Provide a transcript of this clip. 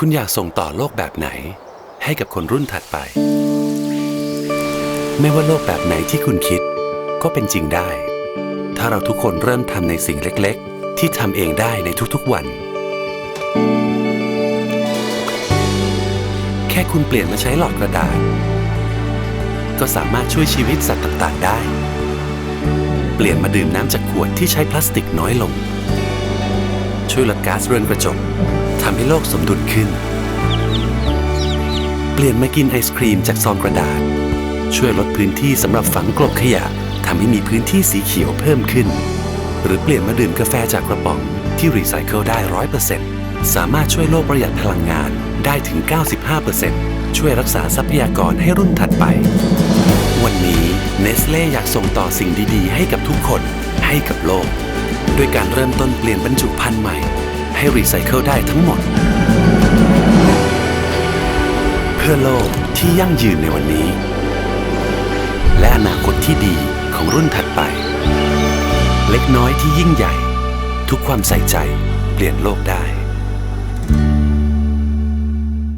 คุณอยากส่งต่อโลกแบบไหน ให้กับคนรุ่นถัดไป ไม่ว่าโลกแบบไหนที่คุณคิด ก็เป็นจริงได้ ถ้าเราทุกคนเริ่มทำในสิ่งเล็กๆ ที่ทำเองได้ในทุกๆวัน แค่คุณเปลี่ยนมาใช้หลอดกระดาษ ก็สามารถช่วยชีวิตสัตว์ต่างๆ ได้ เปลี่ยนมาดื่มน้ำจากขวดที่ใช้พลาสติกน้อยลง ช่วยลดก๊าซเรือนกระจกำให้โลกสมดุลขึ้น เปลี่ยนมากินไอศครีมจากซองกระดาษ ช่วยลดพื้นที่สำหรับฝังกลบขยะทำให้มีพื้นที่สีเขียวเพิ่มขึ้น หรือเปลี่ยนมาดื่มกาแฟจากกระป๋องที่รีไซเคิลได้100%สามารถช่วยโลกประหยัดพลังงานได้ถึง 95%ช่วยรักษาทรัพยากรให้รุ่นถัดไป วันนี้เนสเล่อยากส่งต่อสิ่งดีๆ ให้กับทุกคน ให้กับโลก ด้วยการเริ่มต้นเปลี่ยนบรรจุภัณฑ์ใหม่ ให้รีไซเคิลได้ทั้งหมด เพื่อโลกที่ยั่งยืนในวันนี้ และอนาคตที่ดีของรุ่นถัดไป เล็กน้อยที่ยิ่งใหญ่ ทุกความใส่ใจเปลี่ยนโลกได้